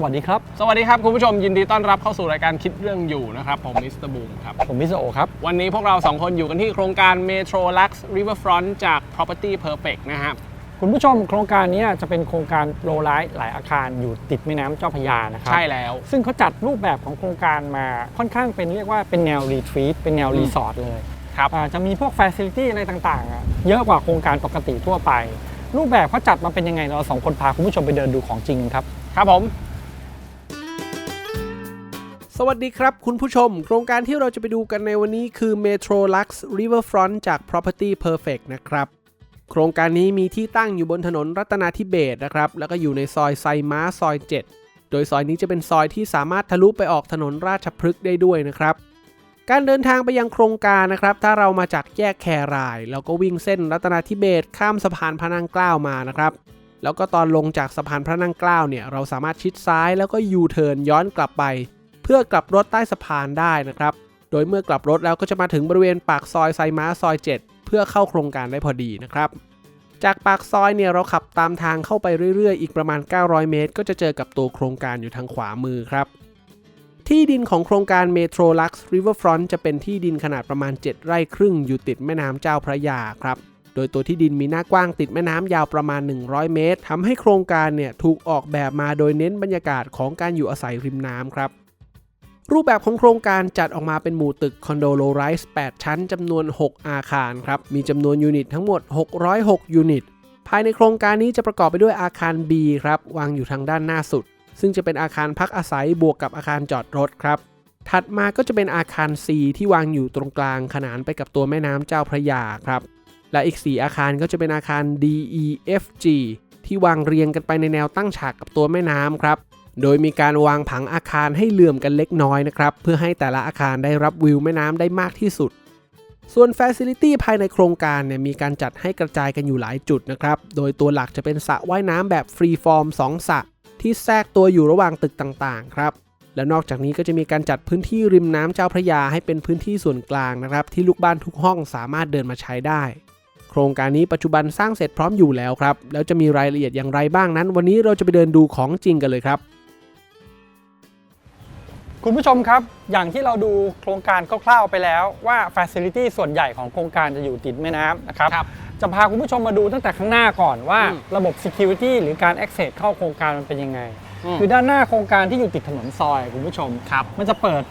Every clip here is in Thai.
สวัสดีครับ สวัสดีครับ คุณผู้ชมยินดีต้อนรับเข้าสู่รายการคิดเรื่องอยู่นะครับ ผมมิสเตอร์บูมครับ ผมมิสโอครับ วันนี้พวกเรา 2 คนอยู่กันที่โครงการ Metro Lux Riverfront จาก Property Perfect นะครับคุณผู้ชมโครงการนี้จะเป็นโครงการโลไลท์หลายอาคารอยู่ติดแม่น้ำเจ้าพระยานะครับใช่แล้ว ซึ่งเขาจัดรูปแบบของโครงการมาค่อนข้างเป็นเรียกว่าเป็นแนวรีทรีตเป็นแนวรีสอร์ทเลยครับอ่าจะมีพวกฟ a ซิลิตี้อะไรต่างๆอะเยอะกว่าโครงการปกติทั่วไป รูปแบบเขาจัดมาเป็นยังไงเราสองคนพาคุณผู้ชมไปเดินดูของจริงกันครับ ครับผม สวัสดีครับคุณผู้ชม โครงการที่เราจะไปดูกันในวันนี้คือ Metro Lux Riverfront จาก Property Perfect นะครับ โครงการนี้มีที่ตั้งอยู่บนถนนรัตนาธิเบศรนะครับ แล้วก็อยู่ในซอยไซม้าซอย 7 โดยซอยนี้จะเป็นซอยที่สามารถทะลุไปออกถนนราชพฤกษ์ได้ด้วยนะครับ การเดินทางไปยังโครงการนะครับ ถ้าเรามาจากแยกแคราย แล้วก็วิ่งเส้นรัตนาธิเบศรข้ามสะพานพระนั่งเกล้ามานะครับแล้วก็ตอนลงจากสะพานพระนั่งเกล้าเนี่ยเราสามารถชิดซ้ายแล้วก็ยูเทิร์นย้อนกลับไป พื่อกลับรถใต้สะพานได้นะครับ โดยเมื่อกลับรถแล้วก็จะมาถึงบริเวณปากซอยไซม้าซอย 7 เพื่อเข้าโครงการได้พอดีนะครับ จากปากซอยเนี่ยเราขับตามทางเข้าไปเรื่อยๆ อีกประมาณ 900 เมตร ก็จะเจอกับตัวโครงการอยู่ทางขวามือครับ ที่ดินของโครงการ Metro Lux Riverfront จะเป็นที่ดินขนาดประมาณ 7 ไร่ครึ่งอยู่ติดแม่น้ำเจ้าพระยาครับโดยตัวที่ดินมีหน้ากว้างติดแม่น้ำยาวประมาณ 100 เมตรทำให้โครงการเนี่ยถูกออกแบบมาโดยเน้นบรรยากาศของการอยู่อาศัยริมน้ำครับ รูปแบบของโครงการจัดออกมาเป็นหมู่ตึกคอนโดโลไรส์8ชั้นจำนวน 6 อาคารครับ มีจำนวนยูนิตทั้งหมด 606 ยูนิต ภายในโครงการนี้จะประกอบไปด้วยอาคาร B ครับ วางอยู่ทางด้านหน้าสุด ซึ่งจะเป็นอาคารพักอาศัยบวกกับอาคารจอดรถครับ ถัดมาก็จะเป็นอาคาร C ที่วางอยู่ตรงกลางขนานไปกับตัวแม่น้ำเจ้าพระยาครับ และอีก 4 อาคารก็จะเป็นอาคาร D E F G ที่วางเรียงกันไปในแนวตั้งฉากกับตัวแม่น้ำครับ โดยมีการวางผังอาคารให้เหลื่อมกันเล็กน้อยนะครับเพื่อให้แต่ละอาคารได้รับวิวแม่น้ำได้มากที่สุด ส่วน Facility ภายในโครงการเนี่ยมีการจัดให้กระจายกันอยู่หลายจุดนะครับ โดยตัวหลักจะเป็นสระว่ายน้ำแบบฟรีฟอร์ม2สระที่แทรกตัวอยู่ระหว่างตึกต่างๆครับและนอกจากนี้ก็จะมีการจัดพื้นที่ริมน้ำเจ้าพระยาให้เป็นพื้นที่ส่วนกลางนะครับ ที่ลูกบ้านทุกห้องสามารถเดินมาใช้ได้ โครงการนี้ปัจจุบันสร้างเสร็จพร้อมอยู่แล้วครับ แล้วจะมีรายละเอียดอย่างไรบ้างนั้น วันนี้เราจะไปเดินดูของจริงกันเลยครับ คุณผู้ชมครับ อย่างที่เราดูโครงการคร่าวๆไปแล้วว่าฟ a ซิลิตี้ส่วนใหญ่ของโครงการจะอยู่ติดแม่น้ำนะครับ ครับ จะพาคุณผู้ชมมาดูตั้งแต่ข้างหน้าก่อนว่าอืมระบบ Security หรือการ Access เข้าโครงการมันเป็นยังไง อืม คือด้านหน้าโครงการที่อยู่ติดถนนซอยคุณผู้ชม ครับ มันจะเปิด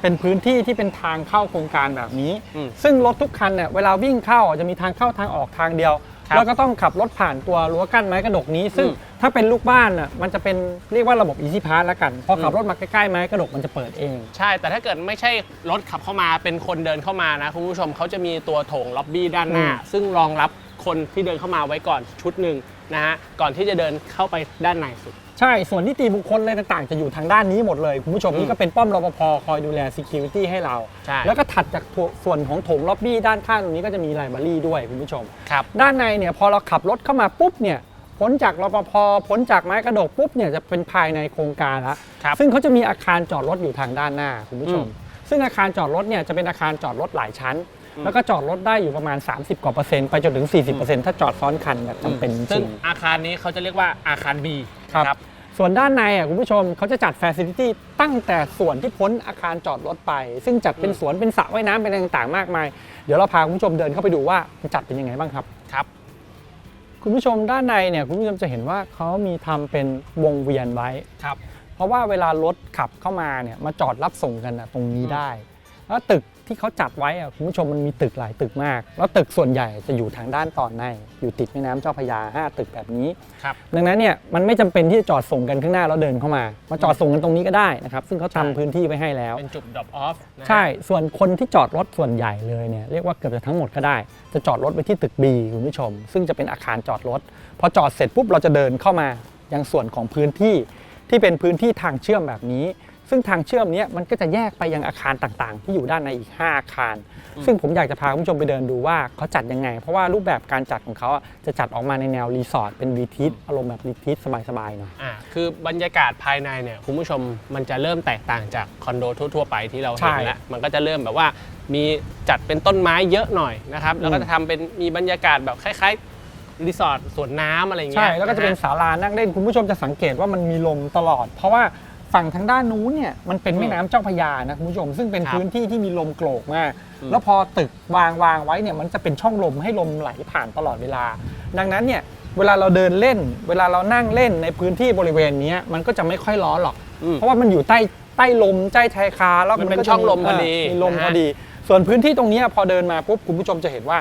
เป็นพื้นที่ที่เป็นทางเข้าโครงการแบบนี้ อืมซึ่งรถทุกคันเนี่ยเวลาวิ่งเข้าจะมีทางเข้าทางออกทางเดียว ครับแล้วก็ต้องขับรถผ่านตัวรั้วกั้นไม้กระดกนี้ ซึ่งอืมถ้าเป็นลูกบ้านน่ะมันจะเป็นเรียกว่าระบบ Easy Pass แล้วกัน พอขับอืม รถมาใกล้ๆไม้กระดกมันจะเปิดเอง ใช่ แต่ถ้าเกิดไม่ใช่รถขับเข้ามาเป็นคนเดินเข้ามานะ คุณผู้ชมเขาจะมีตัวโถงล็อบบี้ด้านหน้า อืม ซึ่งรองรับคนที่เดินเข้ามาไว้ก่อนชุดหนึ่งนะฮะ ก่อนที่จะเดินเข้าไปด้านในสุด ใช่ ส่วนนิติบุคคลอะไรต่างๆ จะอยู่ทางด้านนี้หมดเลย คุณผู้ชมอืมนี่ก็เป็นป้อมรปภคอยดูแล Security ให้เรา ใช่แล้วก็ถัดจากส่วนของโถงล็อบบี้ด้านข้างตรงนี้ก็จะมีไลบรารีด้วยคุณผู้ชม ครับ ด้านในเนี่ยพอเราขับรถเข้ามาปุ๊บเนี่ยพ้นจากรปภพ้นจากไม้กระดกปุ๊บเนี่ยจะเป็นภายในโครงการละครับซึ่งเขาจะมีอาคารจอดรถอยู่ทางด้านหน้าคุณผู้ชม อืม ซึ่งอาคารจอดรถเนี่ยจะเป็นอาคารจอดรถหลายชั้นอืมแล้วก็จอดรถได้อยู่ประมาณ 30กว่าเปอร์เซ็นต์ไปจนถึง40%ถ้าจอดซ้อนคันแบบจำเป็นจซึ่ริงงอาคารนี้เขาจะเรียกว่าอาคาร B ครับ ส่วนด้านในอะคุณผู้ชมเขาจะจัดฟ a ซิลิตี้ตั้งแต่ส่วนที่พ้นอาคารจอดรถไป ซึ่งจัดเป็นอืมสวนเป็นสระว่ายน้ำเป็นอะไรต่างๆมากมาย เดี๋ยวเราพาคุณผู้ชมเดินเข้าไปดูว่ามันจัดเป็นยังไงบ้างครับ ครับ คุณผู้ชมด้านในเนี่ยคุณผู้ชมจะเห็นว่าเขามีทำเป็นวงเวียนไว้ ครับ เพราะว่าเวลารถขับเข้ามาเนี่ยมาจอดรับส่งกันอะตรงนี้อืมได้ แล้วตึก ที่เขาจัดไว้อะคุณผู้ชมมันมีตึกหลายตึกมาก แล้วตึกส่วนใหญ่จะอยู่ทางด้านตอนใน อยู่ติดแม่น้ำเจ้าพระยาห้าตึกแบบนี้ ครับ ดังนั้นเนี่ยมันไม่จำเป็นที่จะจอดส่งกันข้างหน้าแล้วเดินเข้ามา มาจอดส่งกันตรงนี้ก็ได้นะครับ ซึ่งเขาทำใช่ พื้นที่ไว้ให้แล้ว เป็นจุด drop off นะฮะ ใช่ ส่วนคนที่จอดรถส่วนใหญ่เลยเนี่ยเรียกว่าเกือบจะทั้งหมดก็ได้ จะจอดรถไปที่ตึก B คุณผู้ชม ซึ่งจะเป็นอาคารจอดรถ พอจอดเสร็จปุ๊บเราจะเดินเข้ามายังส่วนของพื้นที่ที่เป็นพื้นที่ทางเชื่อมแบบนี้ ซึ่งทางเชื่อมเนี้ยมันก็จะแยกไปยังอาคารต่างๆ ที่อยู่ด้านในอีก 5 อาคาร ซึ่งผมอยากจะพาคุณผู้ชมไปเดินดูว่าเขาจัดยังไง เพราะว่ารูปแบบการจัดของเขาอะจะจัดออกมาในแนวรีสอร์ทเป็นรีทีสอารมณ์แบบรีทีสสบายๆหน่อยอ่าคือบรรยากาศภายในเนี่ยคุณผู้ชมมันจะเริ่มแตกต่างจากคอนโดทั่วๆไปที่เราใช่เห็นแล้วมันก็จะเริ่มแบบว่ามีจัดเป็นต้นไม้เยอะหน่อยนะครับแล้วก็อืมจะทำเป็นมีบรรยากาศแบบคล้ายรีสอร์ทสวนน้ำอะไรอย่างเงี้ใช่ยแล้วก็จะเป็นฮศาลานั่งเล่นคุณผู้ชมจะสังเกตว่ามันมีลมตลอด เพราะว่า ฝั่งทางด้านนู้นเนี่ยมันเป็นแม่น้ำเจ้าพระยานะคุณผู้ชม ซึ่งเป็นครับพื้นที่ที่มีลมโกรกมาก อืม แล้วพอตึกวางวางไว้เนี่ยมันจะเป็นช่องลมให้ลมไหลผ่านตลอดเวลา ดังนั้นเนี่ยเวลาเราเดินเล่น เวลาเรานั่งเล่นในพื้นที่บริเวณเนี้ยมันก็จะไม่ค่อยร้อนหรอก อืม เพราะว่ามันอยู่ใต้ใต้ลมใต้ชายคาแล้วมันเป็นก็จะช่องลมพอดีเมีลมนะฮะ พอดี ส่วนพื้นที่ตรงเนี้ยพอเดินมาปุ๊บคุณผู้ชมจะเห็นว่า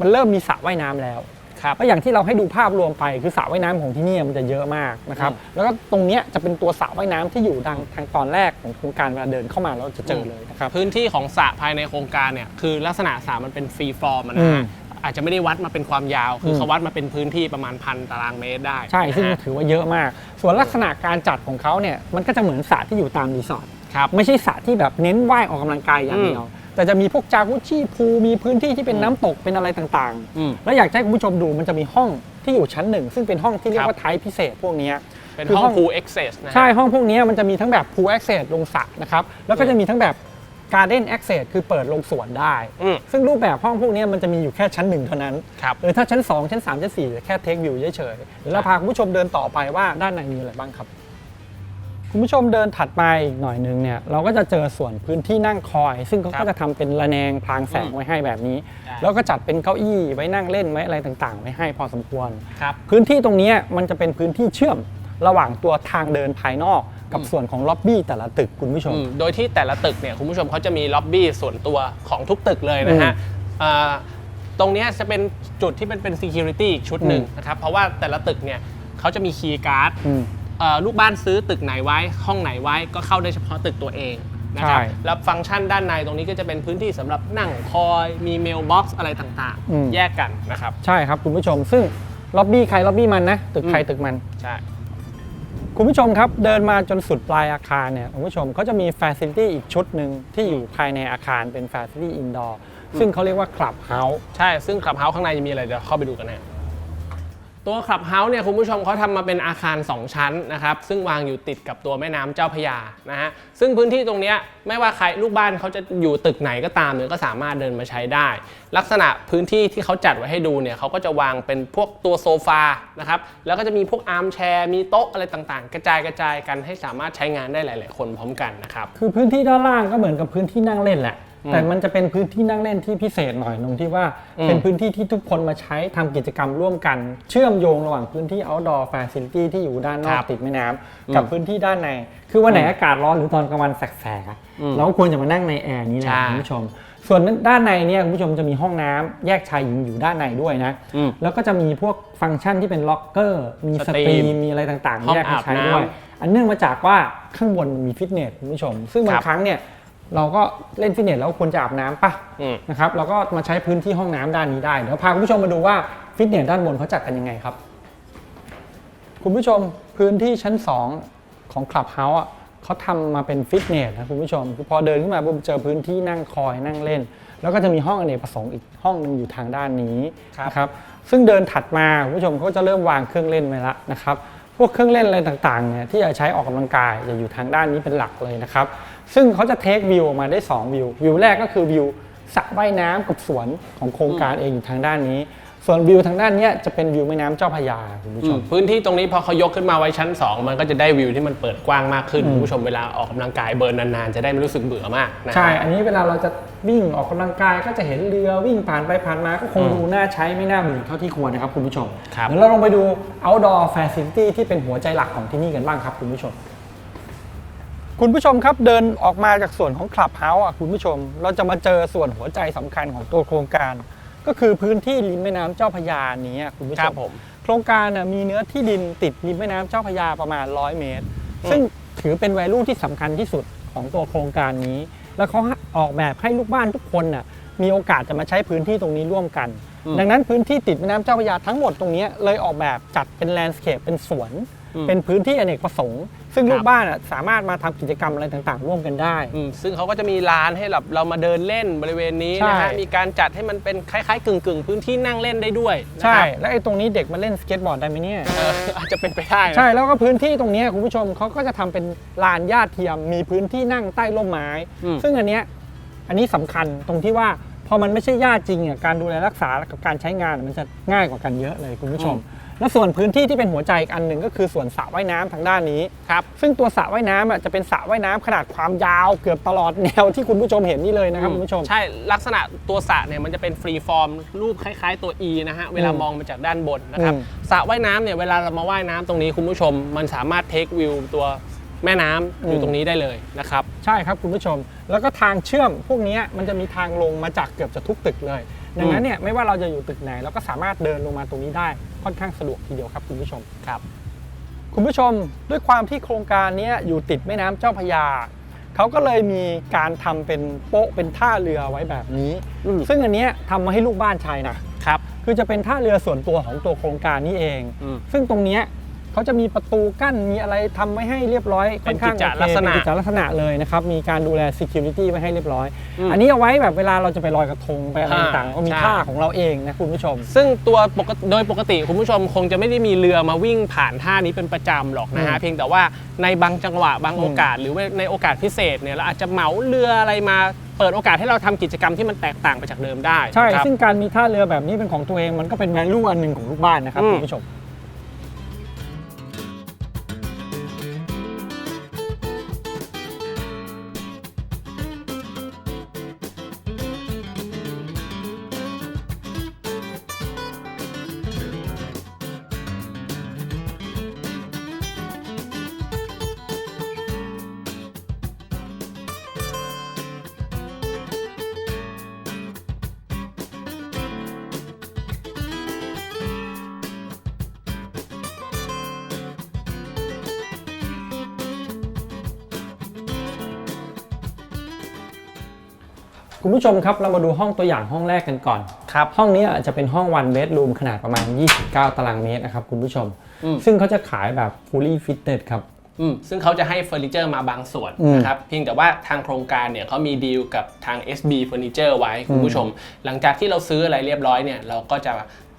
มันเริ่มมีสระว่ายน้ำแล้ว ครับก็อย่างที่เราให้ดูภาพรวมไปคือสระว่ายน้ำของที่นี่มันจะเยอะมากนะครับอืมแล้วก็ตรงเนี้ยจะเป็นตัวสระว่ายน้ำที่อยู่ดังทางตอนแรกของโครงการเวลาเดินเข้ามาเราจะเจอเลยนะครับ พื้นที่ของสระภายในโครงการเนี่ยคือลักษณะสระมันเป็นฟรีฟอร์มอะนะอืฮะมอาจจะไม่ได้วัดมาเป็นความยาว คืออม เขาวัดมาเป็นพื้นที่ประมาณพันตารางเมตรได้ใช่ซึ่งนะฮะ ถือว่าเยอะมาก ส่วนลักษณะการจัดของเขาเนี่ยมันก็จะเหมือนสระที่อยู่ตามรีสอร์ทครับไม่ใช่สระที่แบบเน้นว่ายออกกำลังกายอย่างเดียว แต่จะมีพวกจากุชิพูลมีพื้นที่ที่เป็นอืมน้ำตกเป็นอะไรต่างอืม ๆ แล้วอยากจะให้คุณผู้ชมดูมันจะมีห้องที่อยู่ชั้นหนึ่ง ซึ่งเป็นห้องที่เรียคกรับว่าไทป์พิเศษพวกเนี้ย เป็นคือห้ห้อองง pool access นะฮะ ใช่ ห้องพวกนี้มันจะมีทั้งแบบ pool access ลงสระนะครับ แล้วก็จะมีทั้งแบบ garden access คือเปิดลงสวนได้ อืม ซึ่งรูปแบบห้องพวกนี้มันจะมีอยู่แค่ชั้นหนึ่งเท่านั้นครับหรือถ้าชั้น 2 ชั้น 3 ชั้น4จะแค่เทควิวเฉยๆเดี๋ยวเราพาคุณผู้ชมเดินต่อไปว่าด้านในมีอะไรบ้างครับ คุณผู้ชมเดินถัดไปอีกหน่อยนึงเนี่ยเราก็จะเจอส่วนพื้นที่นั่งคอย ซึ่งเขาครัก็บจะทำเป็นระแนงพรางแสงอืมไว้ให้แบบนี้ใช่แล้วก็จัดเป็นเก้าอี้ไว้นั่งเล่นไว้อะไรต่างๆ ไว้ให้พอสมควรครับพื้นที่ตรงเนี้ยมันจะเป็นพื้นที่เชื่อมระหว่างตัวทางเดินภายนอกกับส่วนของล็อบบี้แต่ละตึกคุณผู้ชมอืมโดยที่แต่ละตึกเนี่ยคุณผู้ชมเขาจะมีล็อบบี้ส่วนตัวของทุกตึกเลยนะฮะอ่าตรงเนี้ยจะเป็นจุดที่เป็นเป็น security อีกชุดหนึ่งอืมนะครับเพราะว่าแต่ละตึกเนี่ยเขาจะมีคีย์การ์ดอืม ลูกบ้านซื้อตึกไหนไว้ ห้องไหนไว้ก็เข้าได้เฉพาะตึกตัวเองนะครับใช่แล้วฟังก์ชันด้านในตรงนี้ก็จะเป็นพื้นที่สำหรับนั่งคอยมีเมลบ็อกซ์อะไรต่างอืมๆแยกกันนะครับ ใช่ครับคุณผู้ชมซึ่งล็อบบี้ใครล็อบบี้มันนะ ตึกใครอืมตึกมันใช่คุณผู้ชมครับเดินมาจนสุดปลายอาคารเนี่ยคุณผู้ชมเขาจะมีฟ a ซิลิตี้อีกชุดหนึ่งที่อยู่ภายในอาคารเป็นฟ a ซิลิตี้อินดอร์ซึ่งเขาเรียกว่าคลับเฮาส์ใช่ ซึ่งคลับเฮาส์ข้างในจะมีอะไรเดี๋ยวเข้าไปดูกันนะ ตัวคลับเฮาส์เนี่ยคุณผู้ชมเขาทำมาเป็นอาคาร 2 ชั้นนะครับซึ่งวางอยู่ติดกับตัวแม่น้ำเจ้าพยานะฮะซึ่งพื้นที่ตรงนี้ไม่ว่าใครลูกบ้านเขาจะอยู่ตึกไหนก็ตามเนี่ยก็สามารถเดินมาใช้ได้ ลักษณะพื้นที่ที่เขาจัดไว้ให้ดูเนี่ยเขาก็จะวางเป็นพวกตัวโซฟานะครับแล้วก็จะมีพวกอาร์มแชร์มีโต๊ะอะไรต่างๆ กระจายกระจายกันให้สามารถใช้งานได้หลาย ๆ คนพร้อมกันนะครับคือพื้นที่ด้านล่างก็เหมือนกับพื้นที่นั่งเล่นแหละ แต่มันจะเป็นพื้นที่นั่งเล่นที่พิเศษหน่อยตรงที่ว่าอืมเป็นพื้นที่ที่ทุกคนมาใช้ทำกิจกรรมร่วมกัน เชื่อมโยงระหว่างพื้นที่ outdoor facility ที่อยู่ด้านนอกติดแม่น้ำกับพื้นที่ด้านใน คือวันไหนอากาศร้อนหรือตอนกลางวันแสกๆอะเราก็ควรจะมานั่งในแอร์นี้แหละใช่คุณผู้ชมส่วนด้านในเนี่ยคุณผู้ชมจะมีห้องน้ำแยกชายหญิงอยู่ด้านในด้วยนะอืมแล้วก็จะมีพวกฟังก์ชันที่เป็นล็อกเกอร์ มีสสตตรีรีมมมีอะไรต่างๆห้องแยกให้ใช้อาบน้ำด้วย อันเนื่องมาจากว่าข้างบนมันมีฟิตเนสคุณผู้ชม ซึ่งบาครังบครั้งเนี่ย เราก็เล่นฟิตเนสแล้วควรจะอาบน้ำปะอืม นะครับเราก็มาใช้พื้นที่ห้องน้ำด้านนี้ได้เดี๋ยวพาคุณผู้ชมมาดูว่าฟิตเนสด้านบนเขาจัดกันยังไงครับ คุณผู้ชมพื้นที่ชั้น 2 ของคลับเฮาส์อะเขาทำมาเป็นฟิตเนสนะคุณผู้ชมคือพอเดินขึ้นมาปุ๊บเจอพื้นที่นั่งคอยนั่งเล่น แล้วก็จะมีห้องอเนกประสงค์อีกห้องหนึงอยู่ทางด้านนี้ครับนะครับซึ่งเดินถัดมาคุณผู้ชมเขาจะเริ่มวางเครื่องเล่นไว้แล้วนะครับพวกเครื่องเล่นอะไรต่างๆเนี่ยที่จะใช้ออกกำลังกายจะอยู่ทางด้านนี้เป็นหลักเลยนะครับ ซึ่งเขาจะเทควิวออกมาได้ 2 วิว วิวแรกก็คือวิวสระว่ายน้ำกับสวนของโครงการเองอยู่ทางด้านนี้ ส่วนวิวทางด้านเนี้ยจะเป็นวิวแม่น้ำเจ้าพระยาคุณผู้ชม พื้นที่ตรงนี้พอเขายกขึ้นมาไว้ชั้น 2 มันก็จะได้วิวที่มันเปิดกว้างมากขึ้นคุณผู้ชมเวลาออกกำลังกายเบิร์นนานๆ จะได้ไม่รู้สึกเบื่อมากนะใช่ อันนี้เวลาเราจะวิ่งออกกำลังกายก็จะเห็นเรือวิ่งผ่านไปผ่านมาก็คงดูน่าใช้ไม่น่าเบื่อเท่าที่ควรนะครับคุณผู้ชมครับเดี๋ยวเราลองไปดู outdoor facility ที่เป็นหัวใจหลักของที่นี่กันบ้างครับคุณผู้ชม คุณผู้ชมครับเดินออกมาจากส่วนของคลับเฮาส์อะคุณผู้ชม เราจะมาเจอส่วนหัวใจสำคัญของตัวโครงการ ก็คือพื้นที่ริมแม่น้ำเจ้าพระยานี้อะคุณผู้ชครัมบผมโครงการน่ะมีเนื้อที่ดินติดริมแม่น้ำเจ้าพระยาประมาณ 100 เมตร ซึ่งถือเป็นแวลูที่สำคัญที่สุดของตัวโครงการนี้ แล้วเขาออกแบบให้ลูกบ้านทุกคนน่ะมีโอกาสจะมาใช้พื้นที่ตรงนี้ร่วมกันอืมดังนั้นพื้นที่ติดแม่น้ำเจ้าพระยาทั้งหมดตรงเนี้ยเลยออกแบบจัดเป็นแลนด์สเคปเป็นสวนอืมเป็นพื้นที่อเนกประสงค์ ซึ่งครับลูกบ้านอะสามารถมาทำกิจกรรมอะไรต่างๆ ร่วมกันได้อืมซึ่งเขาก็จะมีร้านให้แบบเรามาเดินเล่นบริเวณนี้นะใช่ฮะมีการจัดให้มันเป็นคล้ายๆกึ่งๆ พื้นที่นั่งเล่นได้ด้วยนะใช่ครับแล้วไอ้ตรงนี้เด็กมาเล่นสเก็ตบอร์ดได้ไหมเนี่ยเอออาจจะเป็นไปได้นะใช่แล้วก็พื้นที่ตรงเนี้ยคุณผู้ชมเขาก็จะทำเป็นลานหญ้าเทียม มีพื้นที่นั่งใต้ร่มไม้อืมซึ่งอันเนี้ยอันนี้สำคัญตรงที่ว่าพอมันไม่ใช่หญ้าจริงอะการดูแลรักษากับการใช้งานมันจะง่ายกว่ากันเยอะเลยคุณผู้ชม และส่วนพื้นที่ที่เป็นหัวใจอีกอันหนึ่งก็คือส่วนสระว่ายน้ำทางด้านนี้ครับซึ่งตัวสระว่ายน้ำอะจะเป็นสระว่ายน้ำขนาดความยาวเกือบตลอดแนวที่คุณผู้ชมเห็นนี่เลยนะครับคุณผู้ชมใช่ลักษณะตัวสระเนี่ยมันจะเป็นฟรีฟอร์มรูปคล้ายๆตัว E นะฮะเวลาอืมมองมาจากด้านบนนะครับอืมสระว่ายน้ำเนี่ยเวลาเรามาว่ายน้ำตรงนี้คุณผู้ชม มันสามารถเทควิวตัวแม่น้ำอยู่ตรงนี้ได้เลยนะครับ ใช่ครับคุณผู้ชม แล้วก็ทางเชื่อมพวกเนี้ยมันจะมีทางลงมาจากเกือบจะทุกตึกเลย ดังนั้นเนี่ยไม่ว่าเราจะอยู่ตึกไหนเราก็สามารถเดินลงมาตรงนี้ได้ค่อนข้างสะดวกทีเดียวครับคุณผู้ชมครับ คุณผู้ชมด้วยความที่โครงการเนี้ยอยู่ติดแม่น้ำเจ้าพระยาเขาก็เลยมีการทำเป็นโป๊ะเป็นท่าเรือไว้แบบนี้อืมซึ่งอันเนี้ยทำมาให้ลูกบ้านใช้นะครับคือจะเป็นท่าเรือส่วนตัวของตัวโครงการนี้เองอืมซึ่งตรงเนี้ย เขาจะมีประตูกั้นมีอะไรทำไว้ให้เรียบร้อยเป็นค่อนข้างกิจลักษณะโอเคเป็นกิจลักษณะเลยนะครับมีการดูแล security ไว้ให้เรียบร้อยอืมอันนี้เอาไว้แบบเวลาเราจะไปลอยกระทงไปอะไรอ่าต่างๆก็มีใช่ท่าของเราเองนะคุณผู้ชม ซึ่งตัวปกติโดยปกติคุณผู้ชมคงจะไม่ได้มีเรือมาวิ่งผ่านท่านี้เป็นประจำหรอกนะฮะอืมเพียงแต่ว่าในบางจังหวะบางอืมโอกาส หรือว่าในโอกาสพิเศษเนี่ยเราอาจจะเหมาเรืออะไรมาเปิดโอกาสให้เราทำกิจกรรมที่มันแตกต่างไปจากเดิมได้ ใช่ครับซึ่งการมีท่าเรือแบบนี้เป็นของตัวเองมันก็เป็น value อันหนึ่งของลูกบ้านนะครับอืมคุณผู้ชม ผู้ชมครับเรามาดูห้องตัวอย่างห้องแรกกันก่อนครับห้องนี้จะเป็นห้อง one bedroom ขนาดประมาณ 29 ตารางเมตรนะครับคุณผู้ชม อืม ซึ่งเขาจะขายแบบ fully fitted ครับ อืมซึ่งเขาจะให้เฟอร์นิเจอร์มาบางส่วนอืมนะครับเพียงแต่ว่าทางโครงการเนี่ยเขามีดีลกับทาง SB Furniture ไว้คุณผู้ชม หลังจากที่เราซื้ออะไรเรียบร้อยเนี่ยเราก็จะ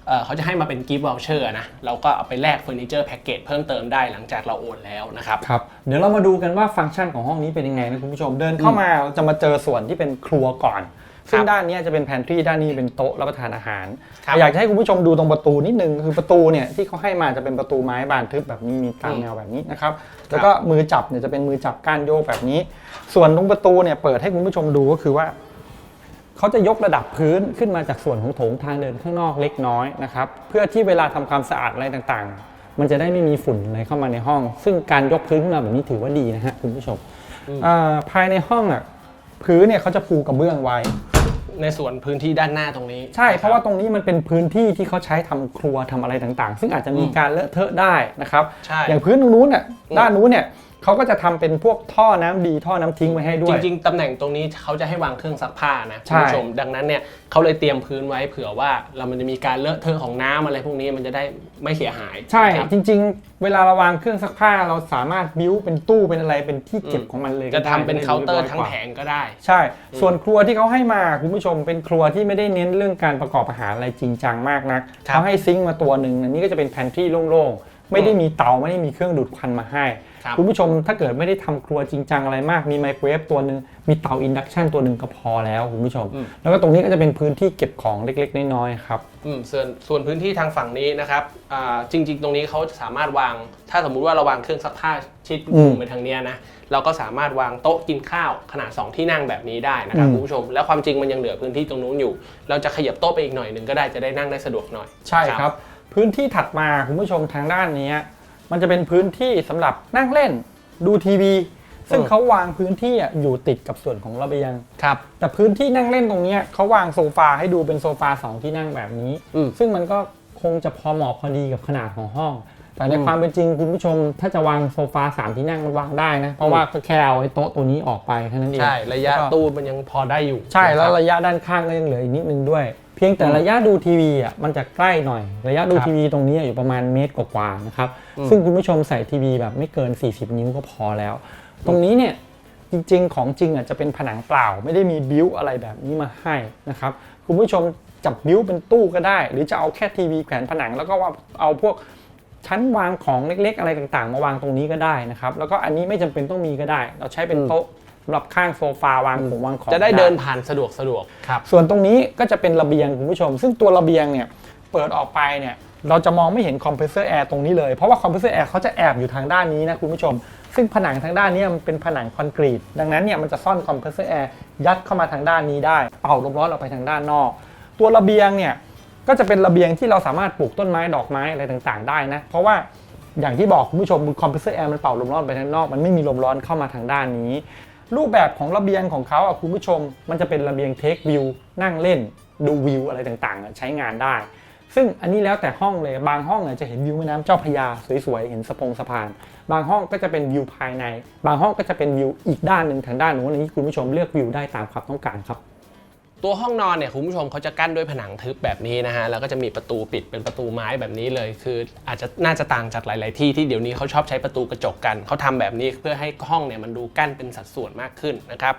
เอ่อเขาจะให้มาเป็นกิฟต์วอลเชอร์นะเราก็เอาไปแลกเฟอร์นิเจอร์แพ็กเกจเพิ่มเติมได้หลังจากเราโอนแล้วนะครับครับ เดี๋ยวเรามาดูกันว่าฟังก์ชันของห้องนี้เป็นยังไงนะคุณผู้ชมเดินเข้ามาเราจะมาเจอส่วนที่เป็นครัวก่อน ซึ่งด้านนี้จะเป็นแพนทรีด้านนี้เป็นโต๊ะรับประทานอาหารครับอยากจะให้คุณผู้ชมดูตรงประตูนิดนึง คือประตูเนี่ยที่เขาให้มาจะเป็นประตูไม้บานทึบแบบนี้มีตามอืมแนวแบบนี้นะครับแล้วก็มือจับเนี่ยจะเป็นมือจับก้านโยกแบบนี้ ส่วนตรงประตูเนี่ยเปิดให้คุณผู้ชมดูก็คือว่า เขาจะยกระดับพื้นขึ้นมาจากส่วนของโถงทางเดินข้างนอกเล็กน้อยนะครับเพื่อที่เวลาทำความสะอาดอะไรต่างๆ มันจะได้ไม่มีฝุ่นอะไรเข้ามาในห้อง ซึ่งการยกพื้นขึ้นมาแบบนี้ถือว่าดีนะฮะคุณผู้ชมอ่าภายในห้องอะพื้นเนี่ยเขาจะปูกระเบื้องไว้ ในส่วนพื้นที่ด้านหน้าตรงนี้ ใช่เพราะว่าตรงนี้มันเป็นพื้นที่ที่เขาใช้ทำครัวทำอะไรต่างๆ ซึ่งอาจจะมีการเลอะเทอะได้นะครับใช่อย่างพื้นตรงนู้นน่ะอืมด้านนู้นเนี่ย เขาก็จะทำเป็นพวกท่อน้ำดีท่อน้ำทิ้งไว้ให้ด้จวยริงๆตำแหน่งตรงนี้เขาจะให้วางเครื่องซักผ้านะใช่คุณผู้ชมดังนั้นเนี่ยเขาเลยเตรียมพื้นไว้เผื่อว่าเรามันจะมีการเลอะเทอะของน้ำอะไรพวกนี้มันจะได้ไม่เสียหาย ใช่ครับจริง ๆ เวลาเราวางเครื่องซักผ้าเราสามารถบิ้วเป็นตู้เป็นอะไรเป็นที่เก็บอืมของมันเลยจะก็ได้ทำเป็นเคาน์เตอร์จะได้ทั้งยบยแผกว่างก็ได้ ใช่ ส่วนครัวที่เขาให้มาคุณผู้ชมเป็นครัวที่ไม่ได้เน้นเรื่องการประกอบอาหารอะไรจริงจังมากนักครับเขาให้ซิงค์มาตัวหนึ่งอันนี้ก็จะเป็นแพนทรีโล่งๆไม่ได้มีเตาไม่ได้มีเครื่องดูดควันมาให้ ครับคุณผู้ชมถ้าเกิดไม่ได้ทำครัวจริงจังอะไรมาก มีไมโครเวฟตัวหนึ่งมีเตาอินดักชันตัวหนึ่งก็พอแล้วคุณผู้ชม แล้วก็ตรงนี้ก็จะเป็นพื้นที่เก็บของเล็กๆ น้อยๆครับอืมส่วนส่วนพื้นที่ทางฝั่งนี้นะครับอ่าจริง ๆ ตรงนี้เขาสามารถวาง ถ้าสมมุติว่าเราวางเครื่องซักผ้าชิดอืมมุมไปทางเนี้ยนะเราก็สามารถวางโต๊ะกินข้าวขนาด 2 ที่นั่งแบบนี้ได้นะครับอืมคุณผู้ชม แล้วความจริงมันยังเหลือพื้นที่ตรงนู้นอยู่ เราจะขยับโต๊ะไปอีกหน่อยหนึ่งก็ได้จะได้นั่งได้สะดวกหน่อย ใช่ครับ พื้นที่ถัดมาคุณผู้ชมทางด้านนี้ มันจะเป็นพื้นที่สำหรับนั่งเล่นดูทีวี ซึ่งเขาวางพื้นที่อะอยู่ติดกับส่วนของระเบียงครับ แต่พื้นที่นั่งเล่นตรงเนี้ยเขาวางโซฟาให้ดูเป็นโซฟาสองที่นั่งแบบนี้อืมซึ่งมันก็คงจะพอเหมาะพอดีกับขนาดของห้อง แต่ในอืมความเป็นจริงคุณผู้ชม ถ้าจะวางโซฟาสามที่นั่งมันวางได้นะ เพราะว่าก็แค่เอาไอ้โต๊ะตัวนี้ออกไปแค่นั้นเองใช่ระยะแล้วก็ตู้มันยังพอได้อยู่ ใช่แล้วนคบระยะด้านข้างก็ยังเหลืออีกนิดนึงด้วย เพียงแต่ระยะดูทีวีอะมันจะใกล้หน่อย ระยะดูครับทีวีตรงนี้อยู่ประมาณเมตรกว่าๆนะครับอืมซึ่งคุณผู้ชมใส่ทีวีแบบไม่เกิน 40 นิ้วก็พอแล้ว ตรงนี้เนี่ยจริงๆ ของจริงอะจะเป็นผนังเปล่า ไม่ได้มีบิ้วอะไรแบบนี้มาให้นะครับคุณผู้ชมจับบิ้วเป็นตู้ก็ได้ หรือจะเอาแค่ทีวีแขวนผนังแล้วก็ว่าเอาพวกชั้นวางของเล็กๆ อะไรต่างๆ มาวางตรงนี้ก็ได้นะครับแล้วก็อันนี้ไม่จำเป็นต้องมีก็ได้ เราใช้เป็นโต๊ะ สำหรับข้างโซฟาวางของวางของจะได้เดินผ่านสะดวกสะดวกครับ ส่วนตรงนี้ก็จะเป็นระเบียงคุณผู้ชม ซึ่งตัวระเบียงเนี่ยเปิดออกไปเนี่ยเราจะมองไม่เห็นคอมเพรสเซอร์แอร์ตรงนี้เลย เพราะว่าคอมเพรสเซอร์แอร์เขาจะแอบอยู่ทางด้านนี้นะคุณผู้ชม ซึ่งผนังทางด้านนี้มันเป็นผนังคอนกรีต ดังนั้นเนี่ยมันจะซ่อนคอมเพรสเซอร์แอร์ยัดเข้ามาทางด้านนี้ได้ เป่าลมร้อนออกไปทางด้านนอก ตัวระเบียงเนี่ยก็จะเป็นระเบียงที่เราสามารถปลูกต้นไม้ดอกไม้อะไรต่างๆ ได้นะ เพราะว่าอย่างที่บอกคุณผู้ชมคอมเพรสเซอร์แอร์มันเป่าลมร้อนไปทางนอก มันไม่มีลมร้อนเข้ามาทางด้านนี้ รูปแบบของระเบียงของเขาอะคุณผู้ชม มันจะเป็นระเบียงเทควิวนั่งเล่นดูวิวอะไรต่างๆ ใช้งานได้ ซึ่งอันนี้แล้วแต่ห้องเลยบางห้องเนี่ยจะเห็นวิวแม่น้ำเจ้าพระยาสวยๆเห็นสะพงสะพาน บางห้องก็จะเป็นวิวภายใน บางห้องก็จะเป็นวิวอีกด้านหนึ่งทางด้านนู้นอันนี้คุณผู้ชมเลือกวิวได้ตามความต้องการครับ ตัวห้องนอนเนี่ยคุณผู้ชมเขาจะกั้นด้วยผนังทึบแบบนี้นะฮะแล้วก็จะมีประตูปิดเป็นประตูไม้แบบนี้เลย คืออาจจะน่าจะต่างจากหลาย ๆ ที่ที่เดี๋ยวนี้เขาชอบใช้ประตูกระจกกันเขาทำแบบนี้เพื่อให้ห้องเนี่ยมันดูกั้นเป็นสัดส่วนมากขึ้นนะครับ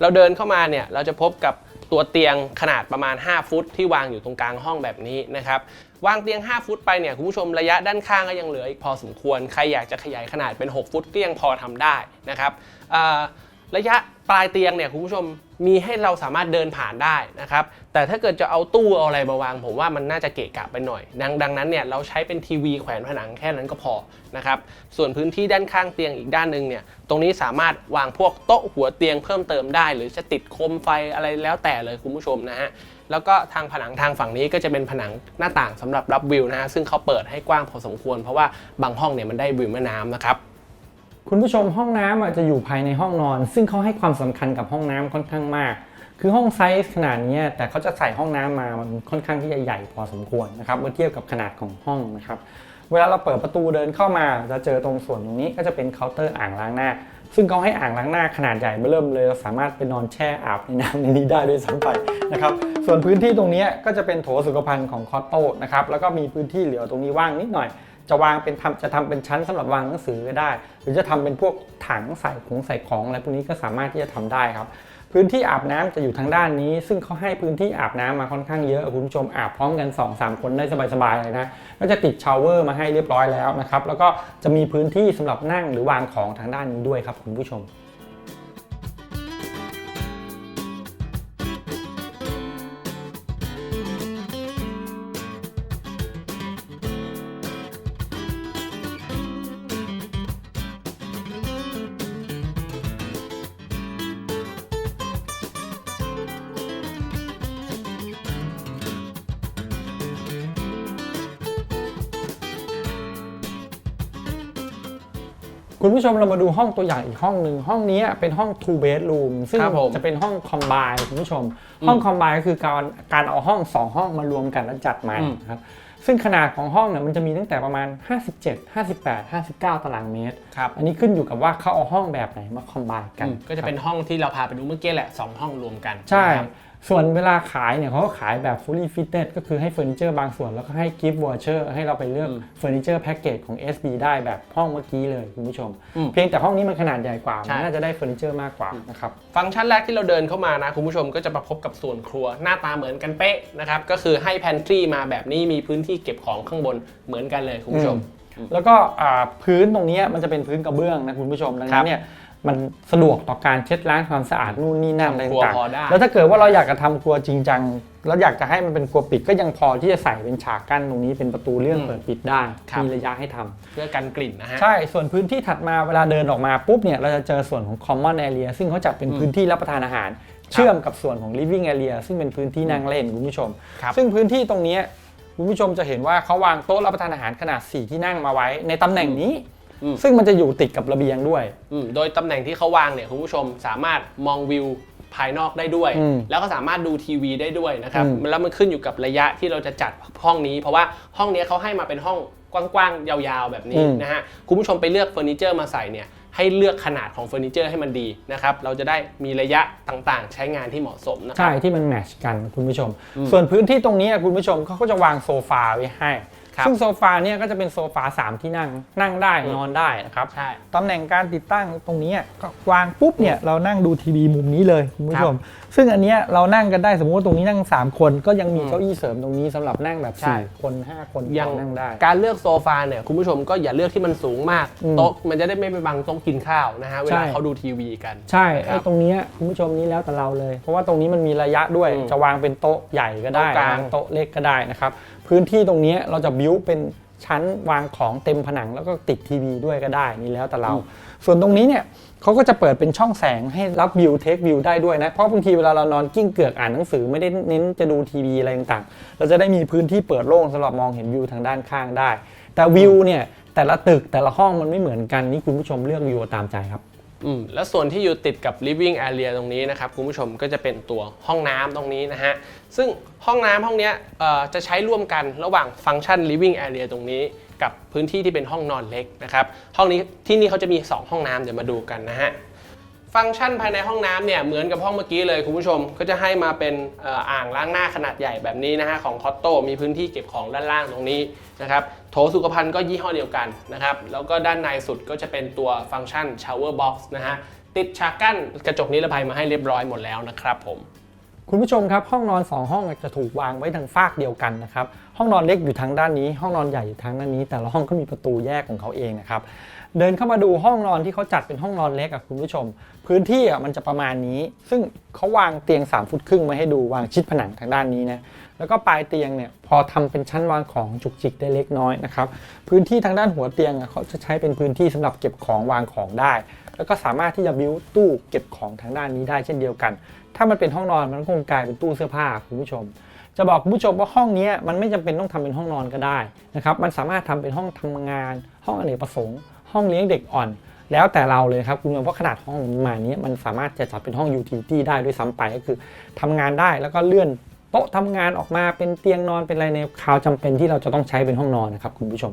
เราเดินเข้ามาเนี่ยเราจะพบกับตัวเตียงขนาดประมาณ 5 ฟุต ที่วางอยู่ตรงกลางห้องแบบนี้นะครับวางเตียง 5 ฟุตไปเนี่ยคุณผู้ชมระยะด้านข้างก็ยังเหลืออีกพอสมควร ใครอยากจะขยายขนาดเป็น 6 ฟุตก็ยังพอทำได้นะครับ ระยะปลายเตียงเนี่ยคุณผู้ชมมีให้เราสามารถเดินผ่านได้นะครับ แต่ถ้าเกิดจะเอาตู้เอาอะไรมาวาง ผมว่ามันน่าจะเกะกะไปหน่อย ดังดังนั้นเนี่ยเราใช้เป็นทีวีแขวนผนังแค่นั้นก็พอนะครับส่วนพื้นที่ด้านข้างเตียงอีกด้านหนึ่งเนี่ยตรงนี้สามารถวางพวกโต๊ะหัวเตียงเพิ่มเติมได้ หรือจะติดโคมไฟอะไรแล้วแต่เลยคุณผู้ชมนะฮะแล้วก็ทางผนังทางฝั่งนี้ก็จะเป็นผนังหน้าต่างสำหรับรับวิวนะฮะซึ่งเขาเปิดให้กว้างพอสมควร เพราะว่าบางห้องเนี่ยมันได้วิวแม่น้ำนะครับ คุณผู้ชมห้องน้ำอะจะอยู่ภายในห้องนอน ซึ่งเขาให้ความสำคัญกับห้องน้ำค่อนข้างมาก คือห้องไซส์ขนาดนี้แต่เขาจะใส่ห้องน้ำมามันค่อนข้างที่จะใหญ่พอสมควรนะครับเมื่อเทียบกับขนาดของห้องนะครับเวลาเราเปิดประตูเดินเข้ามาจะเจอตรงส่วนตรงนี้ก็จะเป็นเคาน์เตอร์อ่างล้างหน้า ซึ่งเขาให้อ่างล้างหน้าขนาดใหญ่เริ่มเลยเราสามารถไปนอนแช่อาบในน้ำในนี้ได้ด้วยซ้ำไปนะครับส่วนพื้นที่ตรงนี้ก็จะเป็นโถสุขภัณฑ์ของคอตโต้นะครับแล้วก็มีพื้นที่เหลือตรงนี้ว่างนิดหน่อย จะวางเป็นทำจะทำเป็นชั้นสำหรับวางหนังสือก็ได้ หรือจะทำเป็นพวกถังใส่ของใส่ของอะไรพวกนี้ก็สามารถที่จะทำได้ครับพื้นที่อาบน้ำจะอยู่ทางด้านนี้ ซึ่งเขาให้พื้นที่อาบน้ำมาค่อนข้างเยอะคุณผู้ชมอาบพร้อมกัน 2-3 คนได้สบายๆเลยนะก็จะติดชาวเวอร์มาให้เรียบร้อยแล้วนะครับแล้วก็จะมีพื้นที่สำหรับนั่งหรือวางของทางด้านนี้ด้วยครับคุณผู้ชม ผู้ชมเรามาดูห้องตัวอย่างอีกห้องหนึ่งห้องนี้เป็นห้อง two bedroom ซึ่งครับผมจะเป็นห้อง combine คุณผู้ชม ห้อง combine ก็คือการการเอาห้อง2ห้องมารวมกันแล้วจัดใหม่อืม นะครับซึ่งขนาดของห้องเนี่ยมันจะมีตั้งแต่ประมาณ 57 58 59 ตารางเมตร ครับอันนี้ขึ้นอยู่กับว่าเขาเอาห้องแบบไหนมา combine กันก็จะเป็นห้องที่เราพาไปดูเมื่อกี้แหละ2ห้องรวมกันใช่ นะครับ ส่วนเวลาขายเนี่ยเขาก็ขายแบบ fully fitted ก็คือให้เฟอร์นิเจอร์บางส่วน แล้วก็ให้ gift voucher ให้เราไปเลือกอืมเฟอร์นิเจอร์แพ็กเกจของ SB ได้แบบห้องเมื่อกี้เลยคุณผู้ชมอืมเพียงแต่ห้องนี้มันขนาดใหญ่กว่าใช่มันน่าจะได้เฟอร์นิเจอร์มากกว่านะครับฟังก์ชันแรกที่เราเดินเข้ามานะคุณผู้ชมก็จะประพบกับส่วนครัวหน้าตาเหมือนกันเป๊ะนะครับก็คือให้ pantry มาแบบนี้มีพื้นที่เก็บของข้างบนเหมือนกันเลยคุณผู้ชมแล้วก็อ่าพื้นตรงเนี้ยมันจะเป็นพื้นกระเบื้องนะคุณผู้ชมดังครันั้บนเนี่ย มันสะดวกต่อการเช็ดล้างความสะอาดนู่นนี่นั่นอะไรทำครัวต่างพอได้ ๆแล้วถ้าเกิดว่าเราอยากจะทำครัวจริงจังแล้วอยากจะให้มันเป็นครัวปิดก็ยังพอที่จะใส่เป็นฉากกั้นตรงนี้เป็นประตูเลื่อนเปิดปิดได้ครับ มีระยะให้ทำ เพื่อกันกลิ่นนะฮะ ใช่ ส่วนพื้นที่ถัดมาเวลาเดินออกมาปุ๊บเนี่ยเราจะเจอส่วนของ common area ซึ่งเขาจัดเป็นพื้นที่รับประทานอาหาร เชื่อมกับส่วนของ living area ซึ่งเป็นพื้นที่นั่งเล่นคุณผู้ชม ครับ ซึ่งพื้นที่ตรงเนี้ยคุณผู้ชมจะเห็นว่าเขาวางโต๊ะรับประทานอาหารขนาด 4 ที่นั่งมาไว้ในตำแหน่งนี้อืม ซึ่งมันจะอยู่ติดกับระเบียงด้วยอืมโดยตำแหน่งที่เขาวางเนี่ยคุณผู้ชมสามารถมองวิวภายนอกได้ด้วยอืมแล้วก็สามารถดูทีวีได้ด้วยนะครับอืมแล้วมันขึ้นอยู่กับระยะที่เราจะจัดห้องนี้ เพราะว่าห้องนี้เขาให้มาเป็นห้องกว้างๆยาวๆ แบบนี้นะฮะคุณผู้ชมไปเลือกเฟอร์นิเจอร์มาใส่เนี่ยให้เลือกขนาดของเฟอร์นิเจอร์ให้มันดีนะครับ เราจะได้มีระยะต่างๆ ใช้งานที่เหมาะสมนะครับใช่ที่มันแมทชกันคุณผู้ชม ส่วนพื้นที่ตรงนี้คุณผู้ชมเขาก็จะวางโซฟาไว้ให้ครับ ซึ่งโซฟาเนี่ยก็จะเป็นโซฟาสามที่นั่งนั่งได้อืมนอนได้นะครับใช่ตำแหน่งการติดตั้งตรงนี้ก็วางปุ๊บเนี่ยเรานั่งดูทีวีมุมนี้เลยคุณผู้ชม ซึ่งอันเนี้ยเรานั่งกันได้สมมติว่าตรงนี้นั่ง 3 คนก็ยังมีอืมเก้าอี้เสริมตรงนี้สำหรับนั่งแบบใช่4คน 5 คนยังนั่งได้ การเลือกโซฟาเนี่ยคุณผู้ชมก็อย่าเลือกที่มันสูงมากอืมโต๊ะมันจะได้ไม่ไปบังโต๊ะกินข้าวนะฮะเวใช่ลาเขาดูทีวีกัน ใช่ครับไอ้ตรงเนี้ยคุณผู้ชมนี้แล้วแต่เราเลย เพราะว่าตรงนี้มันมีระยะด้วยอืมจะวางเป็นโต๊ะใหญ่ก็ได้โต๊ะกลางวางโต๊ะเล็กก็ได้นะครับ พื้นที่ตรงเนี้ยเราจะบิ้วเป็นชั้นวางของเต็มผนังแล้วก็ติดทีวีด้วยก็ได้นี่แล้วแต่เรา ส่วนตรงนี้เนี่ยเขาก็จะเปิดเป็นช่องแสงให้รับวิวเทควิวได้ด้วยนะ เพราะบางทีเวลาเรานอนกิ้งเกือกอ่านหนังสือไม่ได้เน้นจะดูทีวีอะไรต่างๆ เราจะได้มีพื้นที่เปิดโล่งสำหรับมองเห็นวิวทางด้านข้างได้ แต่วิวเนี่ยแต่ละตึกแต่ละห้องมันไม่เหมือนกันนี่คุณผู้ชมเลือกวิวตามใจครับอืม แล้วส่วนที่อยู่ติดกับ living area ตรงนี้นะครับคุณผู้ชมก็จะเป็นตัวห้องน้ำตรงนี้นะฮะ ซึ่งห้องน้ำห้องนี้จะใช้ร่วมกันระหว่างฟังก์ชัน living area ตรงนี้ กับพื้นที่ที่เป็นห้องนอนเล็กนะครับห้องนี้ที่นี่เขาจะมี 2 ห้องน้ำเดี๋ยวมาดูกันนะฮะ ฟังก์ชันภายในห้องน้ำเนี่ยเหมือนกับห้องเมื่อกี้เลยคุณผู้ชมก็จะให้มาเป็นอ่ออ่างล้างหน้าขนาดใหญ่แบบนี้นะฮะของคอตโต้มีพื้นที่เก็บของด้านล่างตรงนี้นะครับโถสุขภัณฑ์ก็ยี่ห้อเดียวกันนะครับแล้วก็ด้านในสุดก็จะเป็นตัวฟังก์ชัน shower box นะฮะติดฉากกั้นกระจกนิรภัยมาให้เรียบร้อยหมดแล้วนะครับผมคุณผู้ชมครับห้องนอน 2 ห้องจะถูกวางไว้ทางฝากเดียวกันนะครับห้องนอนเล็กอยู่ทางด้านนี้ ห้องนอนใหญ่อยู่ทางด้านนี้ แต่ละห้องก็มีประตูแยกของเขาเองนะครับ เดินเข้ามาดูห้องนอนที่เขาจัดเป็นห้องนอนเล็กอะคุณผู้ชม พื้นที่อะมันจะประมาณนี้ ซึ่งเขาวางเตียง 3 ฟุตครึ่งมาให้ดูวางชิดผนังทางด้านนี้นะแล้วก็ปลายเตียงเนี่ยพอทำเป็นชั้นวางของจุกจิกได้เล็กน้อยนะครับพื้นที่ทางด้านหัวเตียงอะเขาจะใช้เป็นพื้นที่สำหรับเก็บของวางของได้ แล้วก็สามารถที่จะบิ้วตู้เก็บของทางด้านนี้ได้เช่นเดียวกัน ถ้ามันเป็นห้องนอนมันคงกลายเป็นตู้เสื้อผ้าคุณผู้ชม จะบอกคุณผู้ชมว่าห้องนี้มันไม่จำเป็นต้องทำเป็นห้องนอนก็ได้นะครับมันสามารถทำเป็นห้องทำงาน ห้องอเนกประสงค์ ห้องเลี้ยงเด็กอ่อน แล้วแต่เราเลยครับคุณผู้ชมเพราะขนาดห้องประมาณนี้มันสามารถจะจัดเป็นห้องยูทิลิตี้ได้ด้วยซ้ำไปก็คือทำงานได้แล้วก็เลื่อนโต๊ะทำงานออกมาเป็นเตียงนอนเป็นอะไรในคราวจำเป็นที่เราจะต้องใช้เป็นห้องนอนนะครับคุณผู้ชม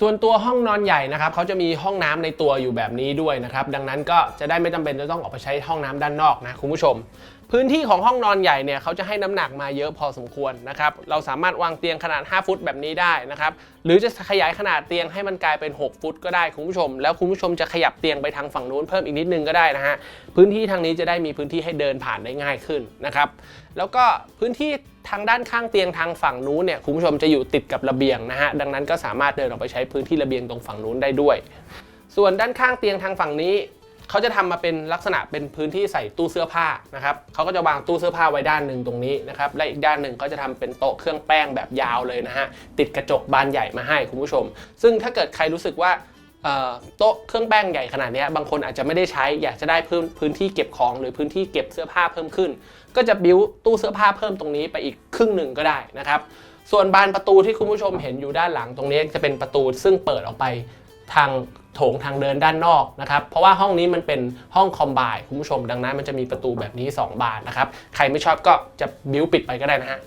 ส่วนตัวห้องนอนใหญ่นะครับเขาจะมีห้องน้ำในตัวอยู่แบบนี้ด้วยนะครับ ดังนั้นก็จะได้ไม่จำเป็นจะต้องออกไปใช้ห้องน้ำด้านนอกนะคุณผู้ชม พื้นที่ของห้องนอนใหญ่เนี่ยเขาจะให้น้ำหนักมาเยอะพอสมควรนะครับเราสามารถวางเตียงขนาด 5 ฟุตแบบนี้ได้นะครับหรือจะขยายขนาดเตียงให้มันกลายเป็น 6 ฟุตก็ได้คุณผู้ชม แล้วคุณผู้ชมจะขยับเตียงไปทางฝั่งนู้นเพิ่มอีกนิดนึงก็ได้นะฮะพื้นที่ทางนี้จะได้มีพื้นที่ให้เดินผ่านได้ง่ายขึ้นนะครับแล้วก็พื้นที่ทางด้านข้างเตียงทางฝั่งนู้นเนี่ยคุณผู้ชมจะอยู่ติดกับระเบียงนะฮะดังนั้นก็สามารถเดินออกไปใช้พื้นที่ระเบียงตรงฝั่งนู้นได้ด้วย ส่วนด้านข้างเตียงทางฝั่งนี้ เขาจะทำมาเป็นลักษณะเป็นพื้นที่ใส่ตู้เสื้อผ้านะครับเขาก็จะวางตู้เสื้อผ้าไว้ด้านหนึ่งตรงนี้นะครับและอีกด้านหนึ่งก็จะทำเป็นโต๊ะเครื่องแป้งแบบยาวเลยนะฮะติดกระจกบานใหญ่มาให้คุณผู้ชม ซึ่งถ้าเกิดใครรู้สึกว่าโต๊ะเครื่องแป้งใหญ่ขนาดนี้บางคนอาจจะไม่ได้ใช้อยากจะได้พื้นพื้นที่เก็บของหรือพื้นที่เก็บเสื้อผ้าเพิ่มขึ้น ก็จะบิ้วตู้เสื้อผ้าเพิ่มตรงนี้ไปอีกครึ่งหนึ่งก็ได้นะครับส่วนบานประตูที่คุณผู้ชมเห็นอยู่ด้านหลังตรงนี้จะเป็นประตูซึ่งเปิดออกไปทาง โถงทางเดินด้านนอกนะครับเพราะว่าห้องนี้มันเป็นห้องคอมบายคุณผู้ชมดังนั้นมันจะมีประตูแบบนี้ 2 บานนะครับใครไม่ชอบก็จะบิ้วปิดไปก็ได้นะฮะ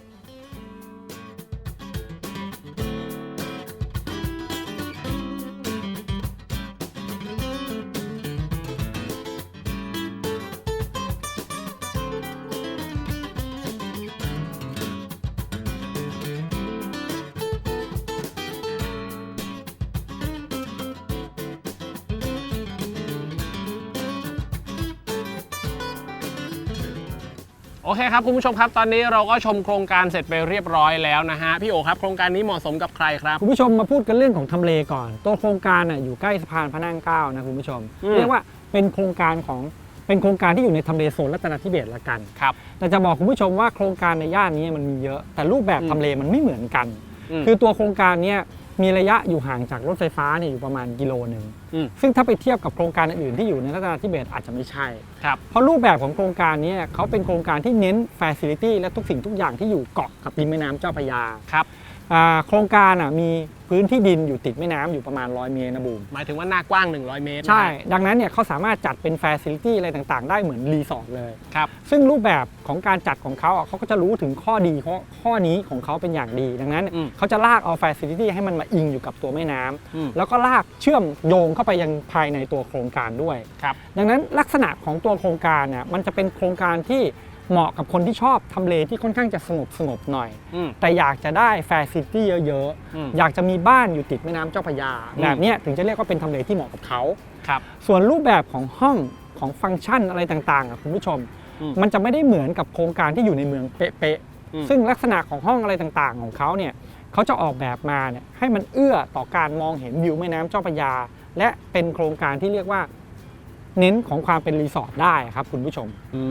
เคครับคุณผู้ชมครับตอนนี้เราก็ชมโครงการเสร็จไปเรียบร้อยแล้วนะฮะพี่โอครับโครงการนี้เหมาะสมกับใครครับ คุณผู้ชมมาพูดกันเรื่องของทำเลก่อน ตัวโครงการน่ะอยู่ใกล้สะพานพระนั่งเกล้านะคุณผู้ชม อืม เรียกว่าเป็นโครงการของเป็นโครงการที่อยู่ในทำเลโซนรัตนทิเบศละกัน ครับ แต่จะบอกคุณผู้ชมว่าโครงการในย่านนี้มันมีเยอะ แต่รูปแบบอืมทำเลมันไม่เหมือนกัน อืม คือตัวโครงการเนี้ย มีระยะอยู่ห่างจากรถไฟฟ้าเนี่ยอยู่ประมาณกิโลหนึ่งอืม ซึ่งถ้าไปเทียบกับโครงการอื่นๆที่อยู่ในรัตนทิเบศอาจจะไม่ใช่ ครับ เพราะรูปแบบของโครงการเนี้เขาเป็นโครงการที่เน้น Facility และทุกสิ่งทุกอย่างที่อยู่เกาะกับริมแม่น้ำเจ้าพระยาครับ อ่าโครงการอะมี พื้นที่ดินอยู่ติดแม่น้ำอยู่ประมาณ 100 เมตรนะบูม หมายถึงว่าหน้ากว้าง 100 เมตรนะฮะใช่ ดังนั้นเนี่ยเขาสามารถจัดเป็น Facility อะไรต่างๆ ได้เหมือนรีสอร์ทเลย ครับ ซึ่งรูปแบบของการจัดของเขาอะเขาก็จะรู้ถึงข้อดีข้อข้อนี้ของเขาเป็นอย่างดี ดังนั้นอืมเขาจะลากเอา Facility ให้มันมาอิงอยู่กับตัวแม่น้ำอืม แล้วก็ลากเชื่อมโยงเข้าไปยังภายในตัวโครงการด้วย ครับ ดังนั้นลักษณะของตัวโครงการเนี่ยมันจะเป็นโครงการที่ เหมาะกับคนที่ชอบทำเลที่ค่อนข้างจะสงบสงบๆหน่อย อืม แต่อยากจะได้แฟซิลิตี้เยอะอืม ๆ อยากจะมีบ้านอยู่ติดแม่น้ำเจ้าพระยาอืมแบบเนี้ยถึงจะเรียกว่าเป็นทำเลที่เหมาะกับเขา ครับ ส่วนรูปแบบของห้องของฟังก์ชันอะไรต่างๆอะคุณผู้ชม อืมมันจะไม่ได้เหมือนกับโครงการที่อยู่ในเมืองเป๊ะอืม ๆซึ่งลักษณะของห้องอะไรต่างๆ ของเขาเนี่ยเขาจะออกแบบมาเนี่ยให้มันเอื้อต่อการมองเห็นวิวแม่น้ำเจ้าพระยา และเป็นโครงการที่เรียกว่า เน้นของความเป็นรีสอร์ทได้ครับคุณผู้ชม อื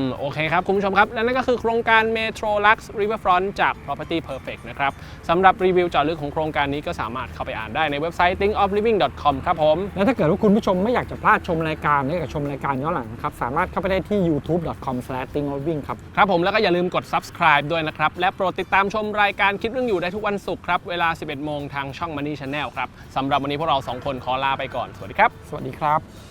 ม โอเคครับ คุณผู้ชมครับ และนั่นก็คือโครงการ Metro Lux Riverfront จาก Property Perfect นะครับสำหรับรีวิวเจาะลึกของโครงการนี้ก็สามารถเข้าไปอ่านได้ในเว็บไซต์ thinkofliving.com ครับผม แล้วถ้าเกิดว่าคุณผู้ชมไม่อยากจะพลาดชมรายการและอยากจะชมรายการย้อนหลังครับ สามารถเข้าไปได้ที่ youtube.com/thinkliving ครับ ครับผมแล้วก็อย่าลืมกด subscribe ด้วยนะครับ และโปรดติดตามชมรายการคิดเรื่องอยู่ได้ทุกวันศุกร์ครับ เวลา 11 โมงทางช่อง Money Channel ครับสำหรับวันนี้พวกเราสองคนขอลาไปก่อน สวัสดีครับ สวัสดีครับ